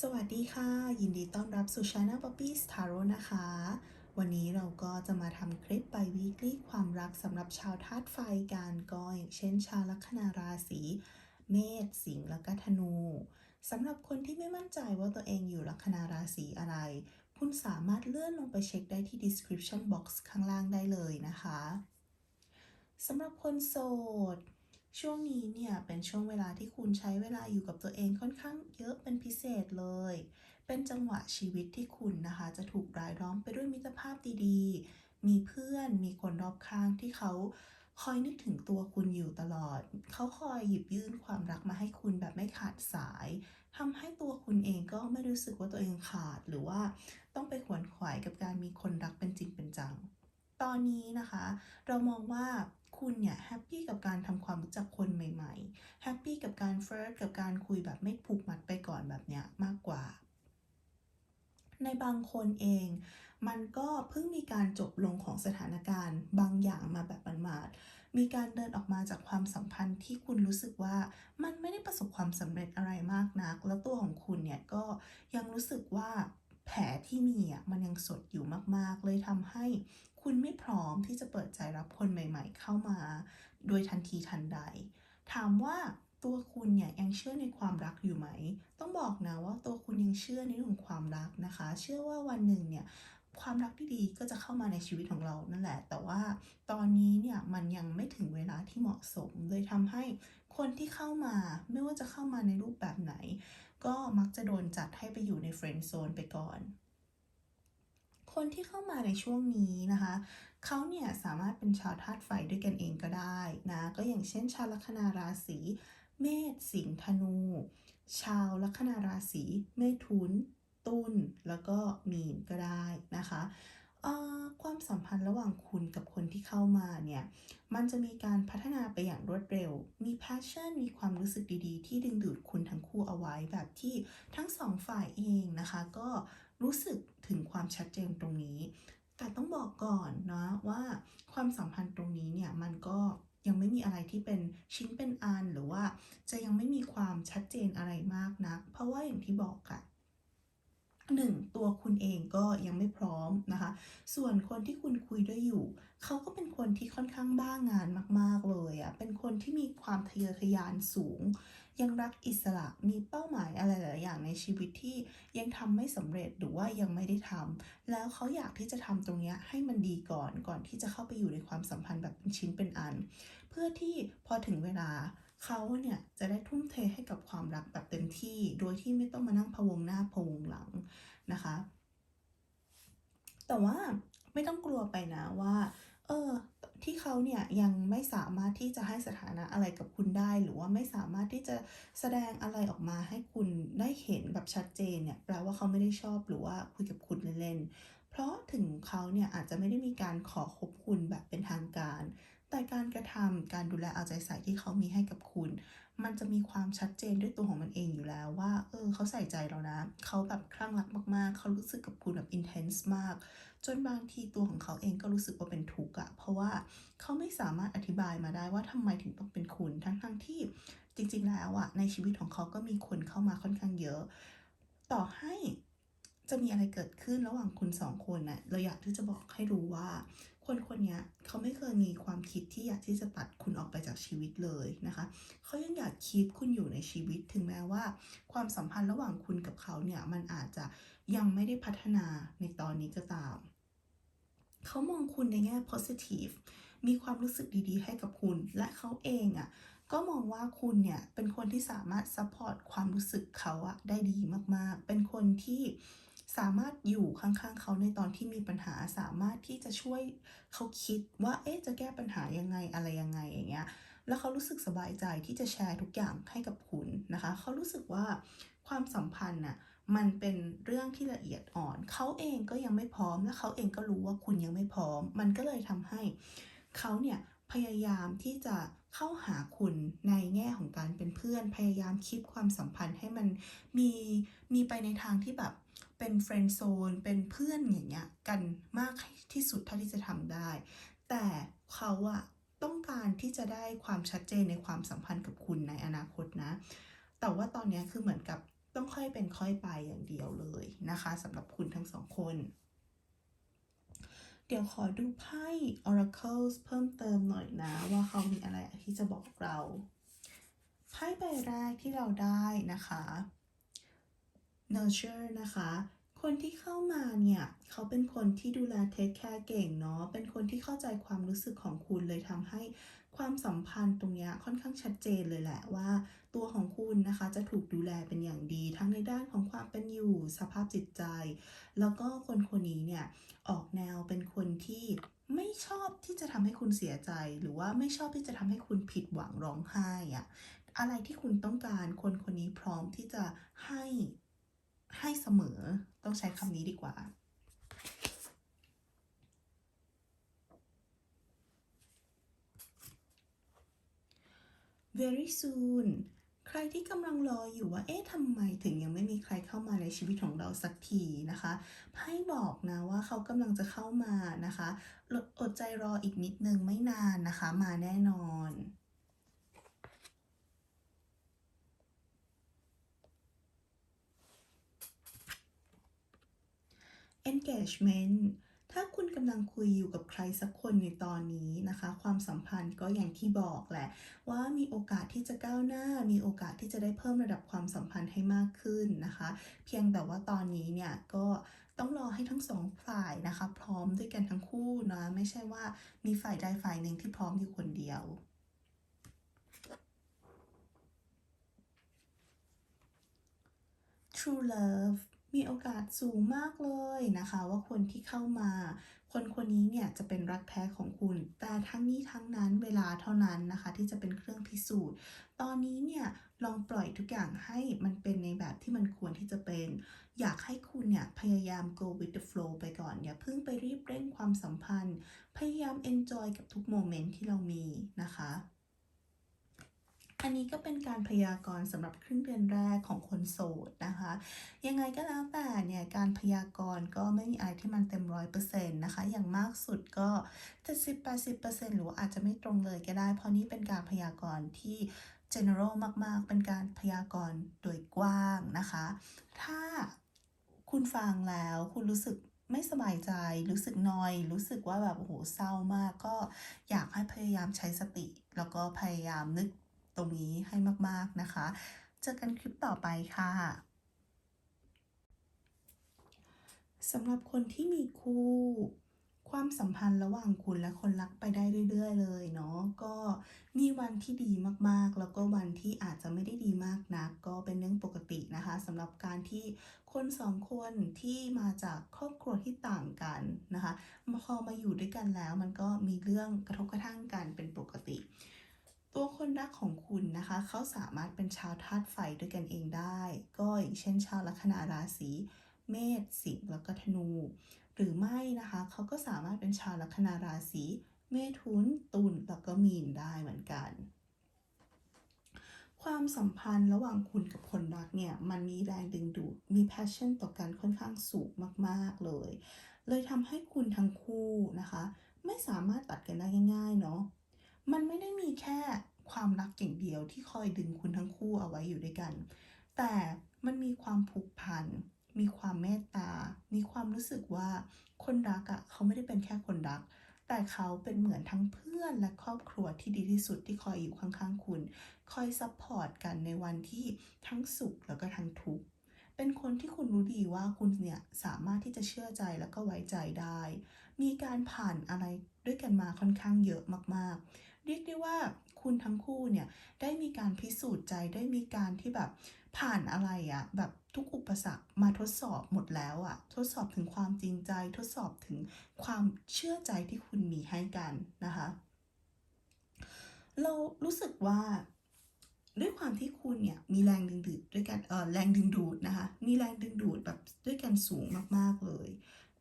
สวัสดีค่ะ ยินดีต้อนรับสู่ Channel Poppy's Tarot นะคะ วันนี้เราก็จะมาทำคลิปไป weekly ความรักสำหรับชาวธาตุไฟกันก็อย่างเช่น ชาวลัคนาราศีเมษสิงห์และก็ธนูสำหรับคนที่ไม่มั่นใจว่าตัวเองอยู่ลัคนาราศีอะไร คุณสามารถเลื่อนลงไปเช็คได้ที่ description box ข้างล่างได้เลยนะคะสำหรับคนโสด ช่วงนี้เนี่ยเป็นช่วงเวลาที่คุณใช้เวลาอยู่กับตัวเองค่อนข้างเยอะเป็นพิเศษเลย เป็นจังหวะชีวิตที่คุณนะคะ จะถูกรายล้อมไปด้วยมิตรภาพดีๆ มีเพื่อน มีคนรอบข้างที่เขาคอยนึกถึงตัวคุณอยู่ตลอด เขาคอยหยิบยื่นความรักมาให้คุณแบบไม่ขาดสายทำให้ตัวคุณเองก็ไม่รู้สึกว่าตัวเองขาด หรือว่าต้องไปขวนขวายกับการมีคนรักเป็นจริงเป็นจัง ตอนนี้นะคะ เรามองว่าคุณเนี่ยแฮปปี้กับการท คุยแบบไม่ผูกมัดไปก่อนแบบเนี้ยมากกว่า ในบางคนเอง มันก็เพิ่งมีการจบลงของสถานการณ์ บางอย่างมาแบบหมาดมีการเดินออกมาจากความสัมพันธ์ที่คุณรู้สึกว่ามันไม่ได้ประสบความสำเร็จอะไรมากนัก แล้วตัวของคุณเนี่ยก็ยังรู้สึกว่าแผลที่มีอะมันยังสดอยู่มากๆ เลยทำให้คุณไม่พร้อมที่จะเปิดใจรับคนใหม่ ๆ เข้ามา โดยทันทีทันใด ถามว่า ตัวคุณเนี่ยยังเชื่อในความรักอยู่ไหม ต้องบอกนะว่าตัวคุณยังเชื่อในเรื่องของความรักนะคะ เชื่อว่าวันหนึ่งเนี่ยความรักที่ดีก็จะเข้ามาในชีวิตของเรานั่นแหละ แต่ว่าตอนนี้เนี่ยมันยังไม่ถึงเวลาที่เหมาะสม เลยทำให้คนที่เข้ามาไม่ว่าจะเข้ามาในรูปแบบไหน ก็มักจะโดนจัดให้ไปอยู่ในเฟรนด์โซนไปก่อน คนที่เข้ามาในช่วงนี้นะคะ เขาเนี่ยสามารถเป็นชาวธาตุไฟด้วยกันเองก็ได้นะ ก็อย่างเช่นชาวลัคนาราศี เมษสิงห์ธนู ชาวลัคนาราศีเมถุน ตุลแล้วก็มีนก็ได้นะคะความสัมพันธ์ระหว่างคุณกับคนที่เข้ามาเนี่ย มันจะมีการพัฒนาไปอย่างรวดเร็ว มี passion มีความรู้สึกดีๆ ที่ดึงดูดคุณทั้งคู่เอาไว้แบบที่ทั้งสองฝ่ายเองนะคะ ก็รู้สึกถึงความชัดเจนตรงนี้ แต่ต้องบอกก่อนนะว่าความสัมพันธ์ตรงนี้เนี่ยมันก็ ม่มีอะไรที่เป็นชิ้นเป็นอันหรือว่าจะยังไม่มีความชัดเจนอะไรมากนัก เพราะว่าอย่างที่บอกอะหนึ่งตัวคุณเองก็ยังไม่พร้อมนะคะ ส่วนคนที่คุณคุยด้วยอยู่ เขาก็เป็นคนที่ค่อนข้างบ้างานมาก ๆ เลยอะ่ะเป็นคนที่มีความทะเยอทะยานสูง ยังรักอิสระมีเป้าหมายอะไรหลายอย่างในชีวิตที่ยังทำไม่สำเร็จหรือว่ายังไม่ได้ทำแล้วเขาอยากที่จะทำตรงนี้ให้มันดีก่อนก่อนที่จะเข้าไปอยู่ในความสัมพันธ์แบบเป็นชิ้นเป็นอัน เพื่อที่พอถึงเวลาเขาเนี่ยจะได้ทุ่มเทให้กับความรักแบบเต็มที่ โดยที่ไม่ต้องมานั่งพะวงหน้าพะวงหลังนะคะ แต่ว่าไม่ต้องกลัวไปนะว่า เออ ที่เขาเนี่ยยังไม่สามารถที่จะให้สถานะอะไรกับคุณได้ หรือว่าไม่สามารถที่จะแสดงอะไรออกมาให้คุณได้เห็นแบบชัดเจนเนี่ยแปลว่าเขาไม่ได้ชอบหรือว่าคุยกับคุณเล่นๆ เพราะถึงเขาเนี่ยอาจจะไม่ได้มีการขอคบคุณแบบเป็นทางการ แต่การกระทำการดูแลเอาใจใส่ที่เขามีให้กับคุณ มันจะมีความชัดเจนด้วยตัวของมันเองอยู่แล้วว่า เออเขาใส่ใจเรานะ เขาแบบคลั่งรักมากๆ เขารู้สึกกับคุณแบบ intense มาก จนบางทีตัวของเขาเองก็รู้สึกว่าเป็นทุกข์อะเพราะว่าเขาไม่สามารถอธิบายมาได้ว่าทำไมถึงต้องเป็นคุณทั้งๆที่จริง ๆ แล้วอะในชีวิตของเขาก็มีคนเข้ามาค่อนข้างเยอะ ต่อให้จะมีอะไรเกิดขึ้นระหว่างคุณสองคนน่ะเราอยากที่จะบอกให้รู้ว่า คนคนนี้เขาไม่เคยมีความคิดที่อยากที่จะตัดคุณออกไปจากชีวิตเลยนะคะเขายังอยากคีปคุณอยู่ในชีวิตถึงแม้ว่า ความสัมพันธ์ระหว่างคุณกับเขาเนี่ยมันอาจจะยังไม่ได้พัฒนาในตอนนี้ก็ตาม เขามองคุณในแง่ positive มีความรู้สึกดีๆ ให้กับคุณ และเขาเองอะ่ะก็มองว่าคุณเนี่ยเป็นคนที่สามารถ support ความรู้สึกเขาอะได้ดีมากๆ เป็นคนที่สามารถอยู่ข้างๆ เขาในตอนที่มีปัญหาสามารถที่จะช่วยเขาคิดว่าเอ๊ะจะแก้ปัญหายังไงอะไรยังไงอย่างเงี้ยแล้วเขารู้สึกสบายใจที่จะแชร์ทุกอย่างให้กับคุณนะคะ เขารู้สึกว่าความสัมพันธ์น่ะ มันเป็นเรื่องที่ละเอียดอ่อน เขาเองก็ยังไม่พร้อม และเขาเองก็รู้ว่าคุณยังไม่พร้อม มันก็เลยทำให้เขาเนี่ยพยายามที่จะเข้าหาคุณในแง่ของการเป็นเพื่อน พยายามคิดความสัมพันธ์ให้มันมีมีไปในทางที่แบบเป็นเฟรนด์โซนเป็นเพื่อนอย่างเงี้ยกันมากที่สุดเท่าที่จะทำได้ แต่เขาอะต้องการที่จะได้ความชัดเจนในความสัมพันธ์กับคุณในอนาคตนะ แต่ว่าตอนนี้คือเหมือนกับ ต้องค่อยเป็นค่อยไปอย่างเดียวเลยนะคะสำหรับคุณทั้งสองคน เดี๋ยวขอดูไพ่ Oracles เพิ่มเติมหน่อยนะ ว่าเขามีอะไรที่จะบอกเรา ไพ่ใบแรกที่เราได้นะคะ nurture นะคะคนที่เข้ามาเนี่ยเขาเป็นคนที่ดูแลเทคแคร์เก่งเนาะเป็นคนที่เข้าใจความรู้สึกของคุณเลยทำให้ ความสัมพันธ์ตรงนี้ค่อนข้างชัดเจนเลยแหละว่า ตัวของคุณนะคะจะถูกดูแลเป็นอย่างดี ทั้งในด้านของความเป็นอยู่สภาพจิตใจ แล้วก็คนคนนี้เนี่ยออกแนวเป็นคนที่ไม่ชอบที่จะทำให้คุณเสียใจ หรือว่าไม่ชอบที่จะทำให้คุณผิดหวังร้องไห้อะอะไรที่คุณต้องการคนคนนี้พร้อมที่จะให้ให้เสมอต้องใช้คำนี้ดีกว่า very soon ใครที่กำลังรออยู่ว่า เอ๊ะทำไมถึงยังไม่มีใครเข้ามาในชีวิตของเราสักทีนะคะไพ่บอกนะว่าเขากำลังจะเข้ามานะคะอดอดใจรออีกนิดนึงไม่นานนะคะ มาแน่นอน engagement ถ้าคุณกำลังคุยอยู่กับใครสักคนในตอนนี้นะคะ ความสัมพันธ์ก็อย่างที่บอกแหละ ว่ามีโอกาสที่จะก้าวหน้า มีโอกาสที่จะได้เพิ่มระดับความสัมพันธ์ให้มากขึ้นนะคะ เพียงแต่ว่าตอนนี้เนี่ยก็ต้องรอให้ทั้งสองฝ่ายนะคะ พร้อมด้วยกันทั้งคู่นะไม่ใช่ว่ามีฝ่ายใดฝ่ายหนึ่งที่พร้อมอยู่คนเดียว True Love มีโอกาสสูงมากเลยนะคะ ว่าคนที่เข้ามา คนคนนี้เนี่ยจะเป็นรักแท้ของคุณ แต่ทั้งนี้ทั้งนั้นเวลาเท่านั้นนะคะ ที่จะเป็นเครื่องพิสูจน์ ตอนนี้เนี่ยลองปล่อยทุกอย่างให้มันเป็นในแบบที่มันควรที่จะเป็น อยากให้คุณเนี่ยพยายาม go with the flow ไปก่อน อย่าเพิ่งไปรีบเร่งความสัมพันธ์ พยายาม enjoy กับทุกโมเมนต์ที่เรามีนะคะ อันนี้ก็เป็นการพยากรณ์สำหรับครึ่งเดือนแรกของคนโสดนะคะ ยังไงก็แล้วแต่เนี่ยการพยากรณ์ก็ไม่มีอะไรที่มันเต็มร้อยเปอร์เซ็นต์นะคะ อย่างมากสุดก็70-80%หรือว่าอาจจะไม่ตรงเลยก็ได้ เพราะนี่เป็นการพยากรณ์ที่ general มาก ๆ เป็นการพยากรณ์โดยกว้างนะคะ ถ้าคุณฟังแล้วคุณรู้สึกไม่สบายใจ รู้สึกนอย รู้สึกว่าแบบโอ้โหเศร้ามาก ก็อยากให้พยายามใช้สติ แล้วก็พยายามนึก ตรงนี้ให้มากๆนะคะ เจอกันคลิปต่อไปค่ะสำหรับคนที่มีคู่ความสัมพันธ์ระหว่างคุณและคนรักไปได้เรื่อย ๆ เลยเนาะก็มีวันที่ดีมากๆ แล้วก็วันที่อาจจะไม่ได้ดีมากนัก ก็เป็นเรื่องปกตินะคะสำหรับการที่คนสองคนที่มาจากครอบครัวที่ต่างกันนะคะพอมาอยู่ด้วยกันแล้วมันก็มีเรื่องกระทบกระทั่งกันเป็นปกติ ตัวคนรักของคุณนะคะเขาสามารถเป็นชาวธาตุไฟด้วยกันเองได้ ก็อย่างเช่น ชาวลัคนาราศีเมษสิงห์แล้วก็ธนู หรือไม่นะคะเขาก็สามารถเป็นชาวลัคนาราศีเมถุนตุลแล้วก็มีนได้เหมือนกัน ความสัมพันธ์ระหว่างคุณกับคนรักเนี่ยมันมีแรงดึงดูดมี passion ต่อกันค่อนข้างสูงมากๆเลย เลยทำให้คุณทั้งคู่นะคะ ไม่สามารถตัดกันได้ง่ายๆเนาะ มันไม่ได้มีแค่ความรักอย่างเดียวที่คอยดึงคุณทั้งคู่เอาไว้อยู่ด้วยกัน แต่มันมีความผูกพัน มีความเมตตา มีความรู้สึกว่าคนรักอะ่ะเขาไม่ได้เป็นแค่คนรัก แต่เขาเป็นเหมือนทั้งเพื่อนและครอบครัวที่ดีที่สุดที่คอยอยู่ข้างๆคุณ คอยซัพพอร์ตกันในวันที่ทั้งสุขแล้วก็ทั้งทุกข์ เป็นคนที่คุณรู้ดีว่าคุณเนี่ยสามารถที่จะเชื่อใจแล้วก็ไว้ใจได้ มีการผ่านอะไรด้วยกันมาค่อนข้างเยอะมากๆ เรียกได้ว่าคุณทั้งคู่เนี่ยได้มีการพิสูจน์ใจได้มีการที่แบบผ่านอะไรอะแบบทุกอุปสรรคมาทดสอบหมดแล้วอะทดสอบถึงความจริงใจ ทดสอบถึงความเชื่อใจที่คุณมีให้กันนะคะ เรารู้สึกว่าด้วยความที่คุณเนี่ยมีแรงดึงดูดด้วยกันเออแรงดึงดูดนะคะมีแรงดึงดูดแบบด้วยกันสูงมากๆเลย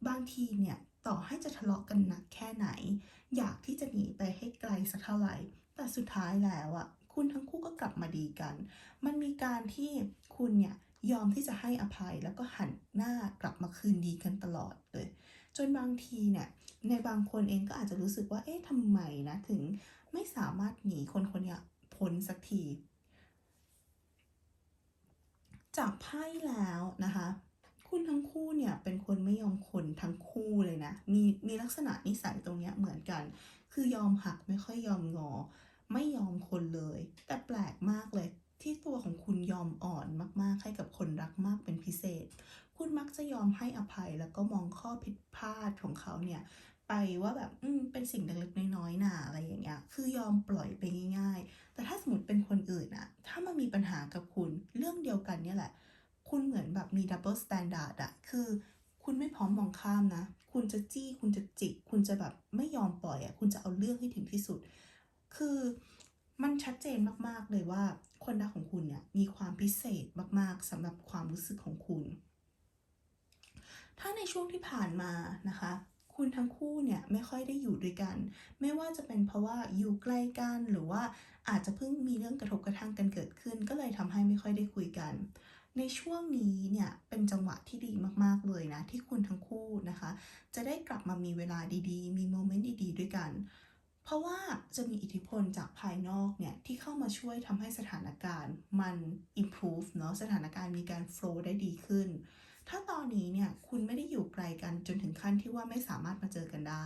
บางทีเนี่ย ต่อให้จะทะเลาะกันหนักแค่ไหน อยากที่จะหนีไปให้ไกลสักเท่าไหร่ แต่สุดท้ายแล้วอะคุณทั้งคู่ก็กลับมาดีกัน มันมีการที่คุณเนี่ยยอมที่จะให้อภัยแล้วก็หันหน้ากลับมาคืนดีกันตลอดเลย จนบางทีเนี่ยในบางคนเองก็อาจจะรู้สึกว่าเอ๊ะทำไมนะถึงไม่สามารถหนีคนคนเนี้ยพ้นสักที จากไพ่แล้วนะคะ คุณทั้งคู่เนี่ยเป็นคนไม่ยอมคนทั้งคู่เลยนะ มีมีลักษณะนิสัยตรงเนี้ยเหมือนกัน คือยอมหักไม่ค่อยยอมงอ ไม่ยอมคนเลย แต่แปลกมากเลย ที่ตัวของคุณยอมอ่อนมากๆ ให้กับคนรักมากเป็นพิเศษ คุณมักจะยอมให้อภัยแล้วก็มองข้อผิดพลาดของเขาเนี่ยไปว่าแบบอืมเป็นสิ่งเล็กๆน้อยๆน่ะอะไรอย่างเงี้ย คือยอมปล่อยไปง่าย ๆ แต่ถ้าสมมติเป็นคนอื่นอะถ้ามันมีปัญหากับคุณเรื่องเดียวกันเนี่ยแหละ คุณเหมือนแบบมีดับเบิลสแตนดาร์ดอะคือ คุณไม่พร้อมมองข้ามนะ คุณจะจี้ คุณจะจิก คุณจะแบบไม่ยอมปล่อยอะคุณจะเอาเรื่องให้ถึงที่สุด คือมันชัดเจนมากๆเลยว่า คนรักของคุณเนี่ยมีความพิเศษมากๆสำหรับความรู้สึกของคุณ ถ้าในช่วงที่ผ่านมานะคะ คุณทั้งคู่เนี่ยไม่ค่อยได้อยู่ด้วยกัน ไม่ว่าจะเป็นเพราะว่าอยู่ใกล้กันหรือว่าอาจจะเพิ่งมีเรื่องกระทบกระทั่งกันเกิดขึ้น ก็เลยทำให้ไม่ค่อยได้คุยกัน ในช่วงนี้เนี่ยเป็นจังหวะที่ดีมากๆเลยนะ ที่คุณทั้งคู่นะคะ จะได้กลับมามีเวลาดีๆ มีโมเมนต์ดีๆ ด้วยกัน เพราะว่าจะมีอิทธิพลจากภายนอกเนี่ยที่เข้ามาช่วยทำให้สถานการณ์มัน improve เนาะสถานการณ์มีการ flow ได้ดีขึ้น ถ้าตอนนี้เนี่ยคุณไม่ได้อยู่ไกลกันจนถึงขั้นที่ว่าไม่สามารถมาเจอกันได้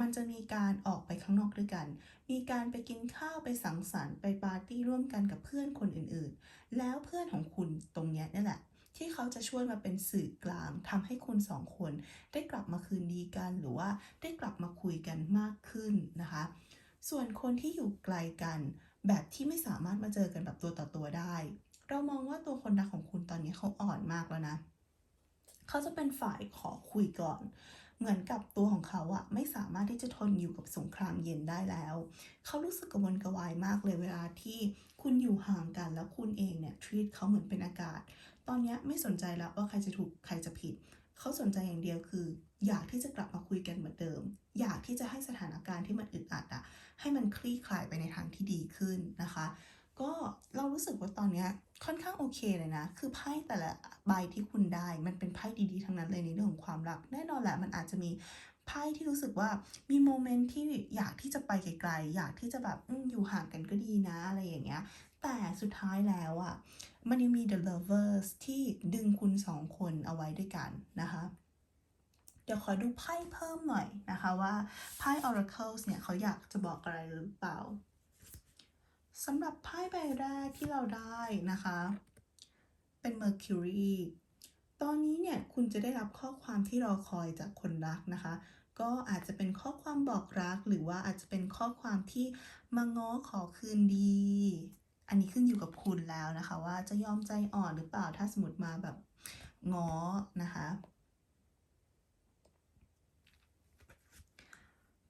มันจะมีการออกไปข้างนอกด้วยกัน มีการไปกินข้าวไปสังสรรค์ไปปาร์ตี้ร่วมกันกับเพื่อนคนอื่นๆ แล้วเพื่อนของคุณตรงเนี้ยนี่แหละ ที่เขาจะช่วยมาเป็นสื่อกลางทำให้คุณสองคน ได้กลับมาคืนดีกันหรือว่าได้กลับมาคุยกันมากขึ้นนะคะ ส่วนคนที่อยู่ไกลกัน แบบที่ไม่สามารถมาเจอกันแบบตัวต่อตัวได้ เรามองว่าตัวคนรักของคุณตอนนี้เขาอ่อนมากแล้วนะ เขาจะเป็นฝ่ายขอคุยก่อน เหมือนกับตัวของเขาอะไม่สามารถที่จะทนอยู่กับสงครามเย็นได้แล้ว เขารู้สึกกระวนกระวายมากเลยเวลาที่คุณอยู่ห่างกันแล้วคุณเองเนี่ย treat เขาเหมือนเป็นอากาศ ตอนนี้ไม่สนใจแล้วว่าใครจะถูกใครจะผิด เขาสนใจอย่างเดียวคือ อยากที่จะกลับมาคุยกันเหมือนเดิม อยากที่จะให้สถานการณ์ที่มันอึดอัดอะให้มันคลี่คลายไปในทางที่ดีขึ้นนะคะ เคเลยนะ คือไพ่แต่ละใบที่คุณได้ มันเป็นไพ่ดีๆทั้งนั้นเลยในเรื่องของความรัก แน่นอนแหละมันอาจจะมีไพ่ที่รู้สึกว่ามีโมเมนต์ที่อยากที่จะไปไกลๆ อยากที่จะแบบอยู่ห่างกันก็ดีนะอะไรอย่างเงี้ย แต่สุดท้ายแล้วอะ มันยังมี the lovers ที่ดึงคุณสองคนเอาไว้ด้วยกันนะคะ เดี๋ยวขอดูไพ่เพิ่มหน่อยนะคะว่าไพ่ oracles เนี่ยเขาอยากจะบอกอะไรหรือเปล่าสำหรับไพ่ใบแรกที่เราได้นะคะ เป็น Mercury ตอนนี้เนี่ยคุณจะได้รับข้อความที่รอคอยจากคนรักนะคะ ก็อาจจะเป็นข้อความบอกรัก หรือว่าอาจจะเป็นข้อความที่มาง้อขอคืนดี อันนี้ขึ้นอยู่กับคุณแล้วนะคะ ว่าจะยอมใจอ่อนหรือเปล่าถ้าสมมติมาแบบง้อนะคะ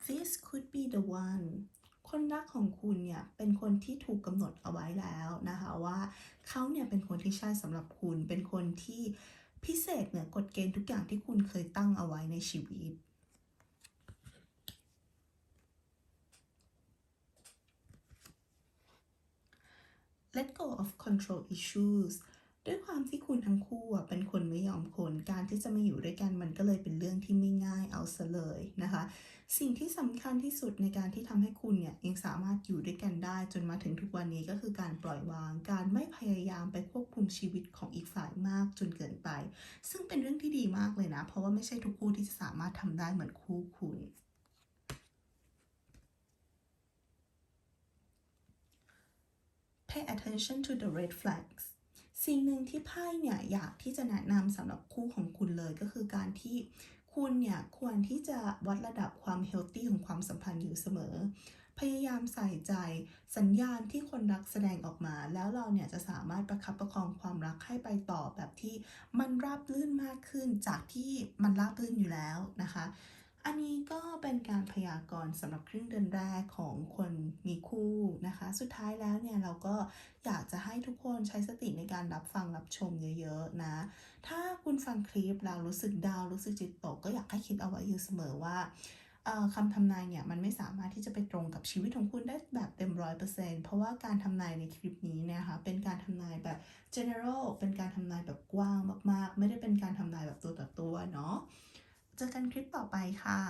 This could be the one คนรักของคุณเนี่ยเป็นคนที่ถูกกำหนดเอาไว้แล้วนะคะว่าเขาเนี่ยเป็นคนที่ใช่สำหรับคุณ เป็นคนที่พิเศษเหนือกฎเกณฑ์ทุกอย่างที่คุณเคยตั้งเอาไว้ในชีวิต Let go of control issues ด้วยความที่คุณทั้งคู่ะเป็นคนไม่ยอมคน การที่จะมาอยู่ด้วยกันมันก็เลยเป็นเรื่องที่ไม่ง่ายเอาซะเลยนะคะ สิ่งที่สำคัญที่สุดในการที่ทำให้คุณเนี่ยยังสามารถอยู่ด้วยกันได้จนมาถึงทุกวันนี้ก็คือการปล่อยวาง การไม่พยายามไปควบคุมชีวิตของอีกฝ่ายมากจนเกินไป ซึ่งเป็นเรื่องที่ดีมากเลยนะ เพราะว่าไม่ใช่ทุกคู่ที่จะสามารถทำได้เหมือนคู่คุณ Pay attention to the red flags สิ่งหนึ่งที่ไพ่เนี่ยอยากที่จะแนะนำสำหรับคู่ของคุณเลยก็คือการที่คุณเนี่ยควรที่จะวัดระดับความเฮลตี้ของความสัมพันธ์อยู่เสมอ พยายามใส่ใจสัญญาณที่คนรักแสดงออกมา แล้วเราเนี่ยจะสามารถประคับประคองความรักให้ไปต่อแบบที่มันราบรื่นมากขึ้นจากที่มันราบรื่นอยู่แล้วนะคะ อันนี้ก็เป็นการพยากรณ์สำหรับครึ่งเดือนแรกของคน สุดท้ายแล้วเนี่ยเราก็อยากจะให้ทุกคนใช้สติในการรับฟังรับชมเยอะๆนะ ถ้าคุณฟังคลิปแล้วรู้สึกดาวรู้สึกจิตตก ก็อยากให้คิดเอาไว้อยู่เสมอว่าคำทำนายเนี่ยมันไม่สามารถที่จะไปตรงกับชีวิตของคุณได้แบบเต็มร้อยเปอร์เซ็นต์เพราะว่าการทำนายในคลิปนี้เนยนะคะเป็นการทำนายแบบ general เป็นการทำนายแบบกว้างมากๆ ไม่ได้เป็นการทำนายแบบตัวต่อตัวเนาะเจอกันคลิปต่อไปค่ะ